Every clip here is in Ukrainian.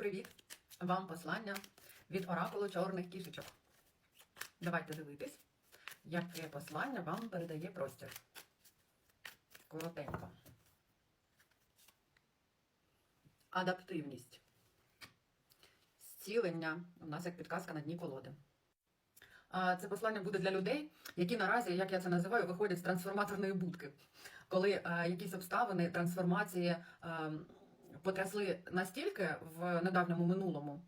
Привіт! Вам послання від оракулу чорних кішечок. Давайте дивитись, яке послання вам передає простір. Коротенько. Адаптивність. Зцілення. У нас як підказка на дні колоди. Це послання буде для людей, які наразі, як я це називаю, виходять з трансформаторної будки. Коли якісь обставини трансформації а, потрясли настільки в недавньому минулому,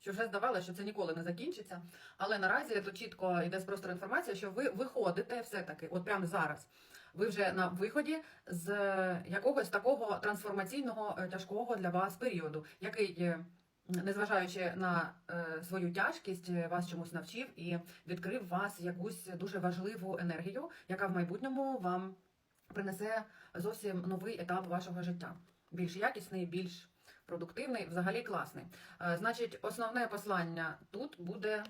що вже здавалося, що це ніколи не закінчиться. Але наразі тут чітко йде з простору інформація, що ви виходите все-таки, от прямо зараз. Ви вже на виході з якогось такого трансформаційного е, тяжкого для вас періоду, який, е, незважаючи на е, свою тяжкість, вас чомусь навчив і відкрив вас якусь дуже важливу енергію, яка в майбутньому вам принесе зовсім новий етап вашого життя. Більш якісний, більш продуктивний, взагалі класний. Е, Значить, основне послання тут буде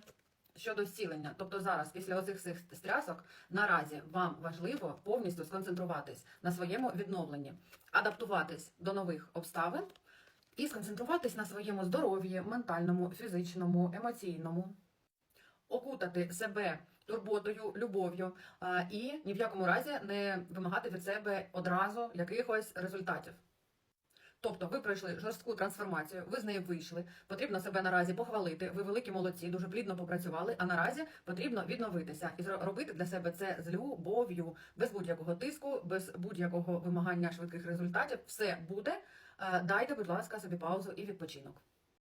щодо зцілення. Тобто зараз, після оцих всіх стрясок, наразі вам важливо повністю сконцентруватись на своєму відновленні, адаптуватись до нових обставин і сконцентруватись на своєму здоров'ї, ментальному, фізичному, емоційному, окутати себе турботою, любов'ю і ні в якому разі не вимагати від себе одразу якихось результатів. Тобто ви пройшли жорстку трансформацію, ви з неї вийшли. Потрібно себе наразі похвалити. Ви великі молодці, дуже плідно попрацювали. А наразі потрібно відновитися і зробити робити для себе це з любов'ю, без будь-якого тиску, без будь-якого вимагання швидких результатів. Все буде. Е, Дайте, будь ласка, собі паузу і відпочинок.